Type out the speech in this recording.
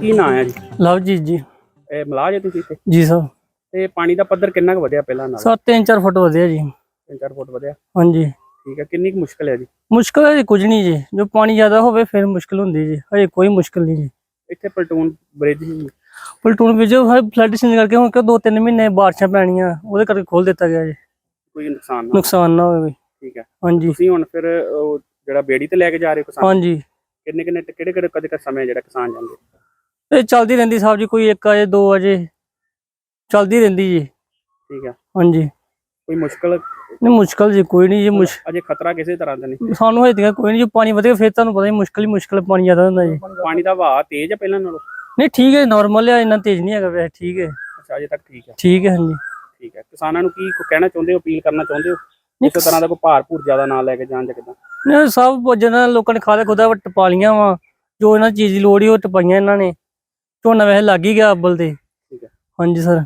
ਕੀ ਨਾਂ ਹੈ ਜੀ? ਲਵਜੀਤ ਜੀ। ਇਹ ਮਲਾਜ ਹੈ ਤੁਸੀਂ ਇੱਥੇ? ਜੀ ਸਰ। ਤੇ ਪਾਣੀ ਦਾ ਪੱਧਰ ਕਿੰਨਾ ਕੁ ਵਧਿਆ ਪਹਿਲਾਂ ਨਾਲ? ਸਰ 3-4 ਫੁੱਟ ਵਧਿਆ ਜੀ। 3-4 ਫੁੱਟ ਵਧਿਆ। ਹਾਂਜੀ। ਠੀਕ ਹੈ ਕਿੰਨੀ ਕੁ ਮੁਸ਼ਕਲ ਹੈ ਜੀ? ਮੁਸ਼ਕਲ ਹੈ ਜੀ ਕੁਝ ਨਹੀਂ ਜੀ। ਜੋ ਪਾਣੀ ਜ਼ਿਆਦਾ ਹੋਵੇ ਫਿਰ ਮੁਸ਼ਕਲ ਹੁੰਦੀ ਜੀ। ਹਜੇ ਕੋਈ ਮੁਸ਼ਕਲ ਨਹੀਂ ਜੀ। ਇੱਥੇ ਪਲਟੂਨ ਬ੍ਰਿਜ ਹੀ। ਪਲਟੂਨ ਵਿੱਚ ਫਲੱਡ ਸੀਜ਼ਨ ਕਰਕੇ ਹੁਣ ਕਿ 2-3 ਮਹੀਨੇ ਬਾਰਿਸ਼ਾਂ ਪੈਣੀਆਂ ਉਹਦੇ ਕਰਕੇ ਖੋਲ ਦਿੱਤਾ ਗਿਆ ਜੀ। ਕੋਈ ਨੁਕਸਾਨ ਨਾ ਨੁਕਸਾਨ ਨਾ ਹੋਵੇ। ਠੀਕ ਹੈ। ਹਾਂਜੀ। ਤੁਸੀਂ ਹੁਣ ਫਿਰ ਜਿਹੜਾ ਬੇੜੀ ਤੇ ਲੈ ਕੇ ਜਾ ਰਹੇ ਹੋ ਕਿਸਾਨ? ਹਾਂਜੀ। ਕਿੰਨੇ ਕਿੰਨੇ ਕਿਹੜੇ ਕਿਹੜੇ ਕਦੇ ਕਦੇ ਸਮੇਂ ਜਿਹੜਾ ਕਿਸਾਨ ਜਾਂਦੇ? ਇਹ ਚੱਲਦੀ ਰਹਿੰਦੀ ਸਾਹਿਬ ਜੀ ਕੋਈ 1 ਵਜੇ 2 ਵਜੇ। ਚੱਲਦੀ ਰਹਿੰਦੀ ਜੀ। ਠੀਕ ਹੈ ਹਾਂਜੀ। ਕੋਈ ਮੁਸ਼ਕਲ? ਨਹੀਂ ਮੁਸ਼ਕਲ ਜੀ ਕੋਈ ਨਹੀਂ ਜੀ ਮੁਸ਼ ਅਜੇ ਖਤਰਾ ਕਿਸੇ ਤਰ੍ਹਾਂ ਦਾ ਨਹੀਂ। ਸਾਨੂੰ ਹਜੇ ਤੱਕ ਕੋਈ ਨਹੀਂ ਜੀ ਪਾਣੀ ਵਧੇਗਾ ਫਿਰ ਤੁਹਾਨੂੰ ਪਤਾ ਹੀ ਮੁਸ਼ਕਲ ਹੀ ਮੁਸ਼ਕਲ ਪਾਣੀ ਜ਼ਿਆਦਾ ਹੁੰਦਾ ਜੀ। ਪਾਣੀ ਦਾ ਵਹਾਅ ਤੇਜ਼ ਹੈ ਪਹਿਲਾਂ ਨਾਲੋਂ? ਨਹੀਂ ਠੀਕ ਹੈ ਨਾਰਮਲ ਹੈ ਇੰਨਾ ਤੇਜ਼ ਨਹੀਂ ਹੈਗਾ ਵੈਸੇ ਠੀਕ ਹੈ। ਅੱਛਾ ਅਜੇ ਤੱਕ ਠੀਕ ਹੈ ਠੀਕ ਹੈ ਹਾਂਜੀ। ਠੀਕ ਹੈ ਕਿਸਾਨਾਂ ਨੂੰ ਕੀ ਕਹਿਣਾ ਚਾਹੁੰਦੇ ਹੋ ਅਪੀਲ ਕਰਨਾ ਚਾਹੁੰਦੇ ਹੋ? ਨਹੀਂ, ਕਿਸੇ ਤਰ੍ਹਾਂ ਦਾ ਕੋਈ ਭਾਰ ਭੂਰ ਜ਼ਿਆਦਾ ਨਾ ਲੈ ਕੇ ਜਾਣ ਜਾਂ ਕਿੱਦਾਂ ਨੇ ਸਭ ਜਿਹਨਾਂ ਲੋਕਾਂ ਨੇ ਖਾਦਾ ਖੁਦਾ ਟਪਾ ਲੀਆਂ ਵਾ ਜੋ ਇਹਨਾਂ ਚੀਜ਼ ਦੀ ਲੋੜ ਹੀ ਉਹ ਟਪਾਈਆਂ ਇਹਨਾਂ ਨੇ। ਝੋਨਾ ਵੈਸੇ ਲੱਗ ਹੀ ਗਿਆ ਅੱਬਲ ਤੇ। ਠੀਕ ਹੈ। ਹਾਂਜੀ ਸਰ।